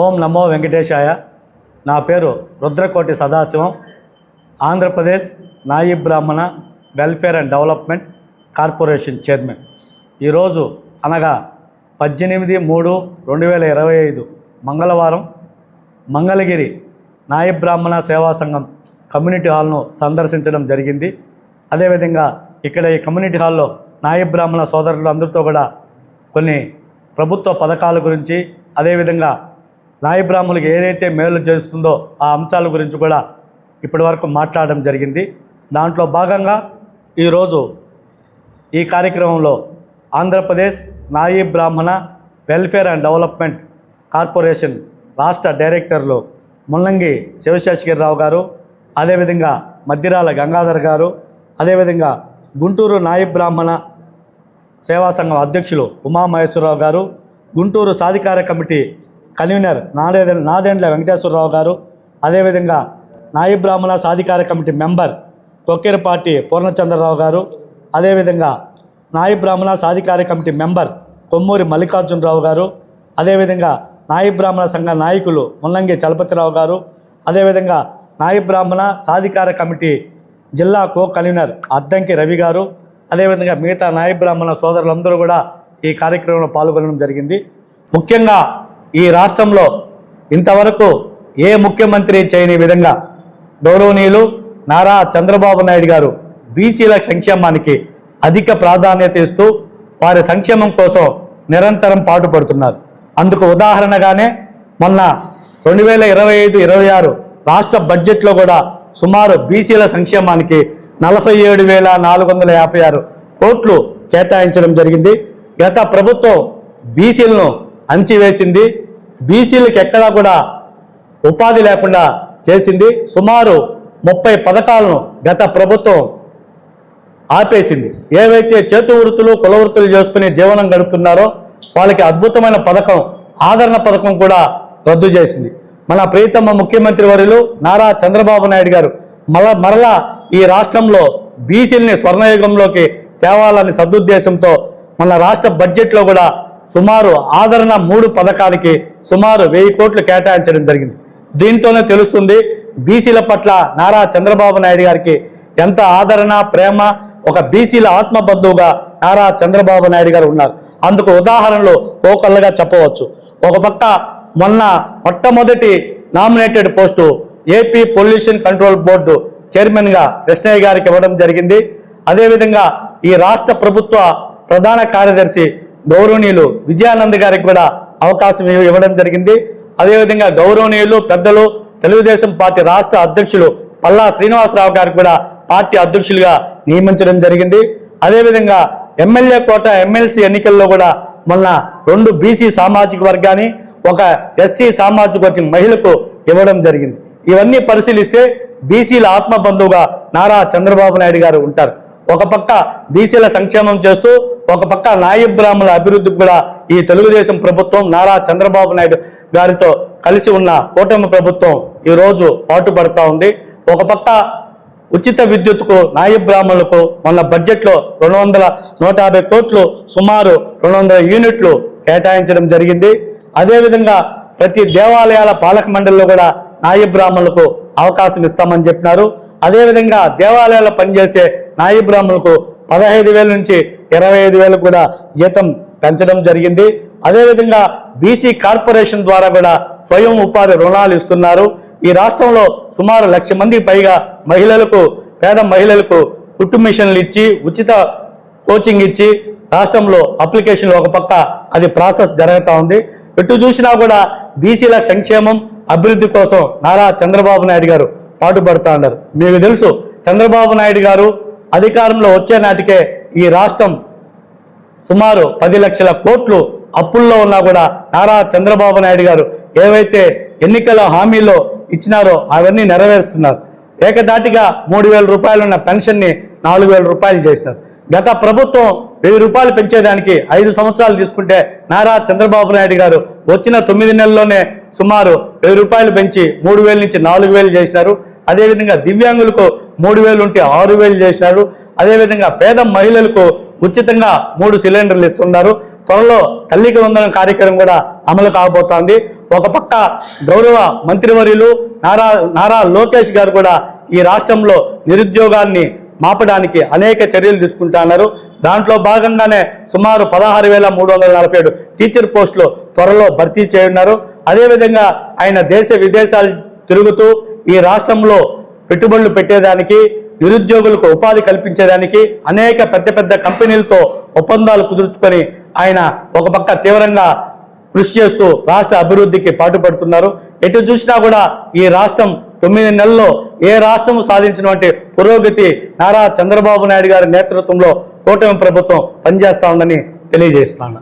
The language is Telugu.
ఓం నమో వెంకటేశాయ. నా పేరు Rudrakoti Sadashivam. Andhra Pradesh Nayi Brahmana welfare and development corporation chairman. ఈరోజు అనగా పద్దెనిమిది మూడు రెండు వేల ఇరవై ఐదు మంగళవారం మంగళగిరి నాయ బ్రాహ్మణ సేవా సంఘం కమ్యూనిటీ హాల్ను సందర్శించడం జరిగింది. అదేవిధంగా ఇక్కడ ఈ కమ్యూనిటీ హాల్లో నాయ బ్రాహ్మణ సోదరులు అందరితో కూడా కొన్ని ప్రభుత్వ పథకాల గురించి అదేవిధంగా నాయ బ్రాహ్మణులకు ఏదైతే మేలు చేస్తుందో ఆ అంశాల గురించి కూడా ఇప్పటివరకు మాట్లాడడం జరిగింది. దాంట్లో భాగంగా ఈరోజు ఈ కార్యక్రమంలో ఆంధ్రప్రదేశ్ నాయీ బ్రాహ్మణ వెల్ఫేర్ అండ్ డెవలప్మెంట్ కార్పొరేషన్ రాష్ట్ర డైరెక్టర్లు ముల్లంగి శివశేషగిరిరావు గారు అదేవిధంగా మద్దిరాల గంగాధర్ గారు అదేవిధంగా గుంటూరు నాయి బ్రాహ్మణ సేవా సంఘం అధ్యక్షులు ఉమామహేశ్వరరావు గారు గుంటూరు సాధికార కమిటీ కన్వీనర్ నాదే నాదెండ్ల వెంకటేశ్వరరావు గారు అదేవిధంగా నాయి బ్రాహ్మణ సాధికార కమిటీ మెంబర్ కొక్కేరపాటి పూర్ణచంద్రరావు గారు అదేవిధంగా నాయి బ్రాహ్మణ సాధికార కమిటీ మెంబర్ కొమ్మూరి మల్లికార్జునరావు గారు అదేవిధంగా నాయి బ్రాహ్మణ సంఘ నాయకులు ముల్లంగి చలపతిరావు గారు అదేవిధంగా నాయి బ్రాహ్మణ సాధికార కమిటీ జిల్లా కో కన్వీనర్ అద్దంకి రవి గారు అదేవిధంగా మిగతా నాయ బ్రాహ్మణ సోదరులందరూ కూడా ఈ కార్యక్రమంలో పాల్గొనడం జరిగింది. ముఖ్యంగా ఈ రాష్ట్రంలో ఇంతవరకు ఏ ముఖ్యమంత్రి చేయని విధంగా గౌరవనీయులు నారా చంద్రబాబు నాయుడు గారు బీసీల సంక్షేమానికి అధిక ప్రాధాన్యత ఇస్తూ వారి సంక్షేమం కోసం నిరంతరం పాటుపడుతున్నారు. అందుకు ఉదాహరణగానే మొన్న రెండు వేల ఇరవై ఐదు ఇరవై ఆరు రాష్ట్ర బడ్జెట్లో కూడా సుమారు బీసీల సంక్షేమానికి నలభై ఏడు వేల నాలుగు వందల యాభై ఆరు కోట్లు కేటాయించడం జరిగింది. గత ప్రభుత్వం బీసీలను అంచివేసింది. బీసీలకు ఎక్కడా కూడా ఉపాధి లేకుండా చేసింది. సుమారు ముప్పై పథకాలను గత ప్రభుత్వం ఆపేసింది. ఏవైతే చేతు వృత్తులు కుల వృత్తులు చేసుకుని జీవనం గడుపుతున్నారో వాళ్ళకి అద్భుతమైన పథకం ఆదరణ పథకం కూడా రద్దు చేసింది. మన ప్రియతమ ముఖ్యమంత్రి వర్యులు నారా చంద్రబాబు నాయుడు గారు మళ్ళా మరలా ఈ రాష్ట్రంలో బీసీలని స్వర్ణయుగంలోకి తేవాలని సదుద్దేశంతో మన రాష్ట్ర బడ్జెట్లో కూడా సుమారు ఆదరణ మూడు పథకానికి సుమారు వెయ్యి కోట్లు కేటాయించడం జరిగింది. దీంతోనే తెలుస్తుంది బీసీల పట్ల నారా చంద్రబాబు నాయుడు గారికి ఎంత ఆదరణ ప్రేమ ఒక బీసీల ఆత్మబంధువుగా నారా చంద్రబాబు నాయుడు గారు ఉన్నారు. అందుకు ఉదాహరణలు కోకళ్ళగా చెప్పవచ్చు. ఒక పక్క మొన్న మొట్టమొదటి nominated post AP pollution control board చైర్మన్గా కృష్ణయ్య గారికి ఇవ్వడం జరిగింది. అదేవిధంగా ఈ రాష్ట్ర ప్రభుత్వ ప్రధాన కార్యదర్శి గౌరవనీయులు విజయానంద్ గారికి కూడా అవకాశం ఇవ్వడం జరిగింది. అదేవిధంగా గౌరవనీయులు పెద్దలు తెలుగుదేశం పార్టీ రాష్ట్ర అధ్యక్షులు పల్లా శ్రీనివాసరావు గారికి కూడా పార్టీ అధ్యక్షులుగా నియమించడం జరిగింది. అదేవిధంగా ఎమ్మెల్యే కోట ఎమ్మెల్సీ ఎన్నికల్లో కూడా మొన్న రెండు బీసీ సామాజిక వర్గాన్ని ఒక ఎస్సీ సామాజిక వర్గం మహిళకు ఇవ్వడం జరిగింది. ఇవన్నీ పరిశీలిస్తే బీసీల ఆత్మబంధువుగా నారా చంద్రబాబు నాయుడు గారు ఉంటారు. ఒక పక్క బీసీల సంక్షేమం చేస్తూ ఒక పక్క నాయ బ్రాహ్మణుల అభివృద్ధికి కూడా ఈ తెలుగుదేశం ప్రభుత్వం నారా చంద్రబాబు నాయుడు గారితో కలిసి ఉన్న కూటమి ప్రభుత్వం ఈ రోజు పాటుపడతా ఉంది. ఒక పక్క ఉచిత విద్యుత్కు నాయ బ్రాహ్మణులకు మొన్న బడ్జెట్లో రెండు వందల నూట యాభై కోట్లు సుమారు రెండు వందల యూనిట్లు కేటాయించడం జరిగింది. అదేవిధంగా ప్రతి దేవాలయాల పాలక మండలిలో కూడా నాయ బ్రాహ్మణులకు అవకాశం ఇస్తామని చెప్పినారు. అదేవిధంగా దేవాలయాల్లో పనిచేసే నాయ బ్రాహ్మణులకు పదహైదు వేల నుంచి ఇరవై ఐదు వేలకు కూడా జీతం పెంచడం జరిగింది. అదేవిధంగా బీసీ కార్పొరేషన్ ద్వారా కూడా స్వయం ఉపాధి రుణాలు ఇస్తున్నారు. ఈ రాష్ట్రంలో సుమారు లక్ష మంది పైగా మహిళలకు పేద మహిళలకు కుట్టు మిషన్లు ఇచ్చి ఉచిత కోచింగ్ ఇచ్చి రాష్ట్రంలో అప్లికేషన్లు ఒక పక్క అది ప్రాసెస్ జరుగుతూ ఉంది. ఎటు చూసినా కూడా బీసీల సంక్షేమం అభివృద్ధి కోసం నారా చంద్రబాబు నాయుడు గారు పాటుపడతా ఉన్నారు మీకు తెలుసు చంద్రబాబు నాయుడు గారు అధికారంలో వచ్చే నాటికే ఈ రాష్ట్రం సుమారు పది లక్షల కోట్లు అప్పుల్లో ఉన్నా కూడా నారా చంద్రబాబు నాయుడు గారు ఏవైతే ఎన్నికల హామీలో ఇచ్చినారో అవన్నీ నెరవేరుస్తున్నారు. ఏకదాటిగా మూడు వేల రూపాయలున్న పెన్షన్ని నాలుగు వేల రూపాయలు చేసినారు. గత ప్రభుత్వం వెయ్యి రూపాయలు పెంచేదానికి ఐదు సంవత్సరాలు తీసుకుంటే నారా చంద్రబాబు నాయుడు గారు వచ్చిన తొమ్మిది నెలల్లోనే సుమారు వెయ్యి రూపాయలు పెంచి మూడు వేల నుంచి నాలుగు వేలు చేసినారు. అదేవిధంగా దివ్యాంగులకు మూడు వేలు ఉంటే ఆరు వేలు చేసినారు. అదేవిధంగా పేద మహిళలకు ఉచితంగా మూడు సిలిండర్లు ఇస్తున్నారు. త్వరలో తల్లికి వందనం కార్యక్రమం కూడా అమలు కాబోతోంది. ఒక పక్క గౌరవ మంత్రివర్యులు నారా నారా లోకేష్ గారు కూడా ఈ రాష్ట్రంలో నిరుద్యోగాన్ని మాపడానికి అనేక చర్యలు తీసుకుంటున్నారు. దాంట్లో భాగంగానే సుమారు పదహారు వేల మూడు వందల నలభై ఏడు టీచర్ పోస్టులు త్వరలో భర్తీ చేయనున్నారు. అదేవిధంగా ఆయన దేశ విదేశాలు తిరుగుతూ ఈ రాష్ట్రంలో పెట్టుబడులు పెట్టేదానికి నిరుద్యోగులకు ఉపాధి కల్పించేదానికి అనేక పెద్ద పెద్ద కంపెనీలతో ఒప్పందాలు కుదుర్చుకొని ఆయన ఒక పక్క తీవ్రంగా కృషి చేస్తూ రాష్ట్ర అభివృద్ధికి పాటుపడుతున్నారు. ఎటు చూసినా కూడా ఈ రాష్ట్రం తొమ్మిది నెలల్లో ఏ రాష్ట్రము సాధించినటువంటి పురోగతి నారా చంద్రబాబు నాయుడు గారి నేతృత్వంలో కూటమి ప్రభుత్వం పనిచేస్తా ఉందని తెలియజేస్తాను